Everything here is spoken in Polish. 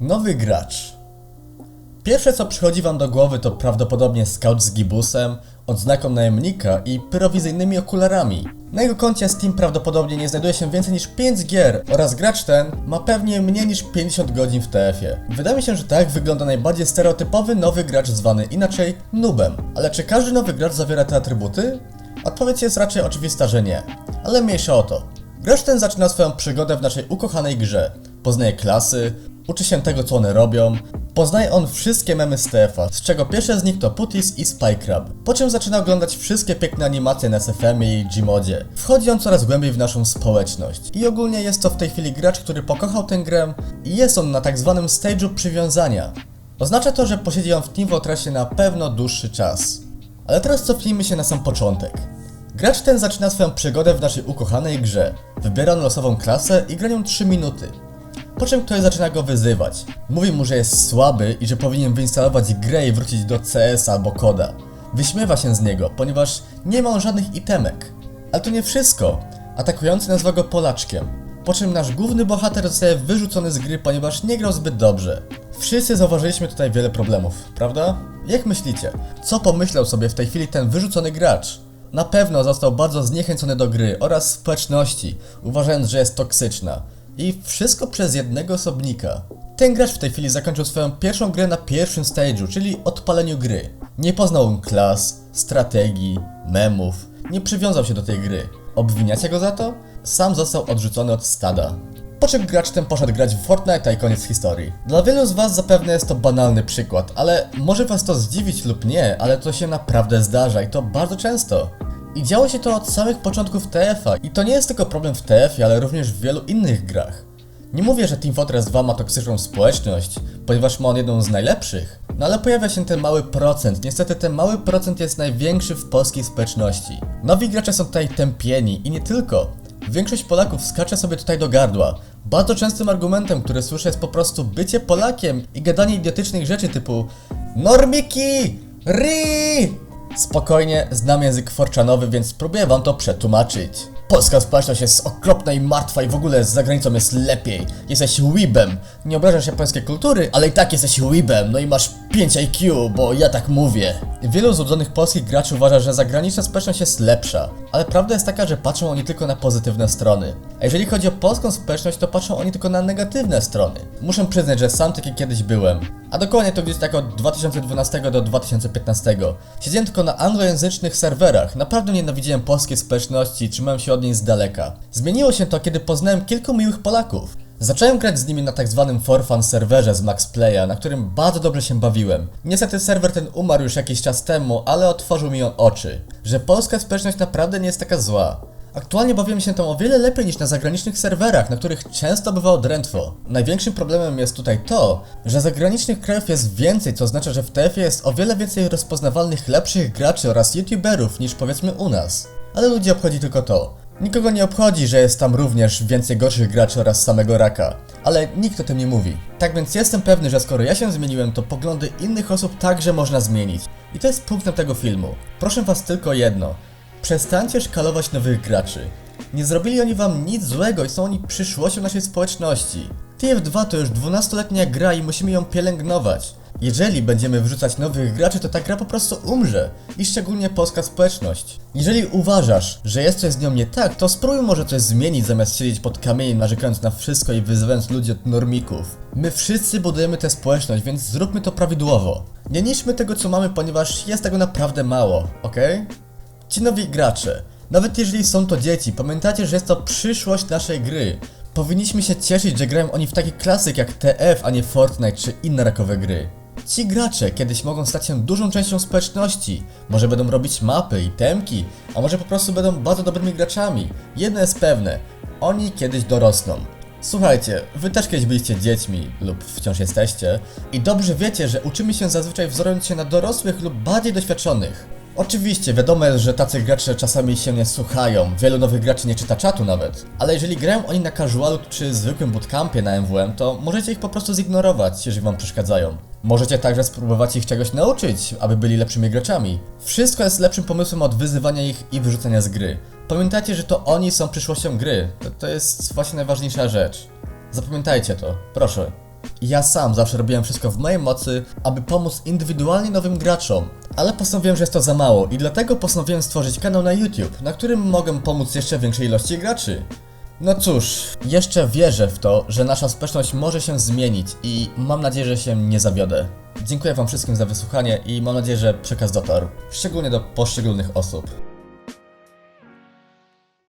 Nowy gracz. Pierwsze co przychodzi wam do głowy to prawdopodobnie scout z gibusem, odznaką najemnika i pyrowizyjnymi okularami. Na jego koncie Steam prawdopodobnie nie znajduje się więcej niż 5 gier oraz gracz ten ma pewnie mniej niż 50 godzin w TF-ie. Wydaje mi się, że tak wygląda najbardziej stereotypowy nowy gracz zwany inaczej nubem. Ale czy każdy nowy gracz zawiera te atrybuty? Odpowiedź jest raczej oczywista, że nie. Ale mniejsza o to. Gracz ten zaczyna swoją przygodę w naszej ukochanej grze. Poznaje klasy, uczy się tego co one robią, poznaje on wszystkie memy z TF-a, z czego pierwsze z nich to Putis i Spycrab. Po czym zaczyna oglądać wszystkie piękne animacje na SFM i Gmodzie. Wchodzi on coraz głębiej w naszą społeczność. I ogólnie jest to w tej chwili gracz, który pokochał tę grę i jest on na tak zwanym stage'u przywiązania. Oznacza to, że posiedzi on w Team Fortressie na pewno dłuższy czas. Ale teraz cofnijmy się na sam początek. Gracz ten zaczyna swoją przygodę w naszej ukochanej grze. Wybiera on losową klasę i gra nią 3 minuty. Po czym ktoś zaczyna go wyzywać. Mówi mu, że jest słaby i że powinien wyinstalować grę i wrócić do CS albo koda. Wyśmiewa się z niego, ponieważ nie ma on żadnych itemek. Ale to nie wszystko. Atakujący nazywa go Polaczkiem. Po czym nasz główny bohater zostaje wyrzucony z gry, ponieważ nie grał zbyt dobrze. Wszyscy zauważyliśmy tutaj wiele problemów, prawda? Jak myślicie? Co pomyślał sobie w tej chwili ten wyrzucony gracz? Na pewno został bardzo zniechęcony do gry oraz społeczności, uważając, że jest toksyczna. I wszystko przez jednego osobnika. Ten gracz w tej chwili zakończył swoją pierwszą grę na pierwszym stage'u, czyli odpaleniu gry. Nie poznał on klas, strategii, memów, nie przywiązał się do tej gry. Obwiniacie go za to? Sam został odrzucony od stada. Po czym gracz ten poszedł grać w Fortnite i koniec historii. Dla wielu z was zapewne jest to banalny przykład, ale może was to zdziwić lub nie, ale to się naprawdę zdarza i to bardzo często. I działo się to od samych początków TF-a i to nie jest tylko problem w TF-ie, ale również w wielu innych grach. Nie mówię, że Team Fortress 2 ma toksyczną społeczność, ponieważ ma on jedną z najlepszych. No ale pojawia się ten mały procent. Niestety ten mały procent jest największy w polskiej społeczności. Nowi gracze są tutaj tępieni i nie tylko. Większość Polaków skacze sobie tutaj do gardła. Bardzo częstym argumentem, który słyszę jest po prostu bycie Polakiem i gadanie idiotycznych rzeczy typu Normiki! Ri! Spokojnie, znam język forczanowy, więc spróbuję wam to przetłumaczyć. Polska społeczność jest okropna i martwa i w ogóle z zagranicą jest lepiej. Jesteś weebem. Nie obrażasz japońskiej kultury, ale i tak jesteś weebem. No i masz 5 IQ, bo ja tak mówię. Wielu złudzonych polskich graczy uważa, że zagraniczna społeczność jest lepsza. Ale prawda jest taka, że patrzą oni tylko na pozytywne strony. A jeżeli chodzi o polską społeczność, to patrzą oni tylko na negatywne strony. Muszę przyznać, że sam taki kiedyś byłem. A dokładnie to gdzieś tak od 2012 do 2015. Siedziałem tylko na anglojęzycznych serwerach. Naprawdę nienawidziłem polskiej społeczności i trzymałem się od niej z daleka. Zmieniło się to, kiedy poznałem kilku miłych Polaków. Zacząłem grać z nimi na tak zwanym for fun serwerze z Max Playa, na którym bardzo dobrze się bawiłem. Niestety serwer ten umarł już jakiś czas temu, ale otworzył mi on oczy, że polska społeczność naprawdę nie jest taka zła. Aktualnie bawiłem się tam o wiele lepiej niż na zagranicznych serwerach, na których często bywało drętwo. Największym problemem jest tutaj to, że zagranicznych krajów jest więcej, co oznacza, że w TF jest o wiele więcej rozpoznawalnych lepszych graczy oraz youtuberów niż powiedzmy u nas. Ale ludzi obchodzi tylko to. Nikogo nie obchodzi, że jest tam również więcej gorszych graczy oraz samego raka, ale nikt o tym nie mówi. Tak więc jestem pewny, że skoro ja się zmieniłem, to poglądy innych osób także można zmienić. I to jest punktem tego filmu. Proszę was tylko jedno. Przestańcie szkalować nowych graczy. Nie zrobili oni wam nic złego i są oni przyszłością naszej społeczności. TF2 to już 12-letnia gra i musimy ją pielęgnować. Jeżeli będziemy wrzucać nowych graczy, to ta gra po prostu umrze. I szczególnie polska społeczność. Jeżeli uważasz, że jest coś z nią nie tak, to spróbuj może coś zmienić zamiast siedzieć pod kamieniem narzekając na wszystko i wyzywając ludzi od normików. My wszyscy budujemy tę społeczność, więc zróbmy to prawidłowo. Nie niszczmy tego co mamy, ponieważ jest tego naprawdę mało, okej? Ci nowi gracze, nawet jeżeli są to dzieci, pamiętajcie, że jest to przyszłość naszej gry. Powinniśmy się cieszyć, że grają oni w taki klasyk jak TF, a nie Fortnite czy inne rakowe gry. Ci gracze kiedyś mogą stać się dużą częścią społeczności. Może będą robić mapy i temki, a może po prostu będą bardzo dobrymi graczami. Jedno jest pewne, oni kiedyś dorosną. Słuchajcie, wy też kiedyś byliście dziećmi, lub wciąż jesteście, i dobrze wiecie, że uczymy się zazwyczaj wzorując się na dorosłych lub bardziej doświadczonych. Oczywiście, wiadomo jest, że tacy gracze czasami się nie słuchają, wielu nowych graczy nie czyta czatu nawet. Ale jeżeli grają oni na casualu czy zwykłym bootcampie na MWM, to możecie ich po prostu zignorować, jeżeli wam przeszkadzają. Możecie także spróbować ich czegoś nauczyć, aby byli lepszymi graczami. Wszystko jest lepszym pomysłem od wyzywania ich i wyrzucania z gry. Pamiętajcie, że to oni są przyszłością gry. To, to jest właśnie najważniejsza rzecz. Zapamiętajcie to, proszę. Ja sam zawsze robiłem wszystko w mojej mocy, aby pomóc indywidualnie nowym graczom, ale postanowiłem, że jest to za mało i dlatego postanowiłem stworzyć kanał na YouTube, na którym mogę pomóc jeszcze większej ilości graczy. No cóż, jeszcze wierzę w to, że nasza społeczność może się zmienić i mam nadzieję, że się nie zawiodę. Dziękuję Wam wszystkim za wysłuchanie i mam nadzieję, że przekaz dotarł, szczególnie do poszczególnych osób.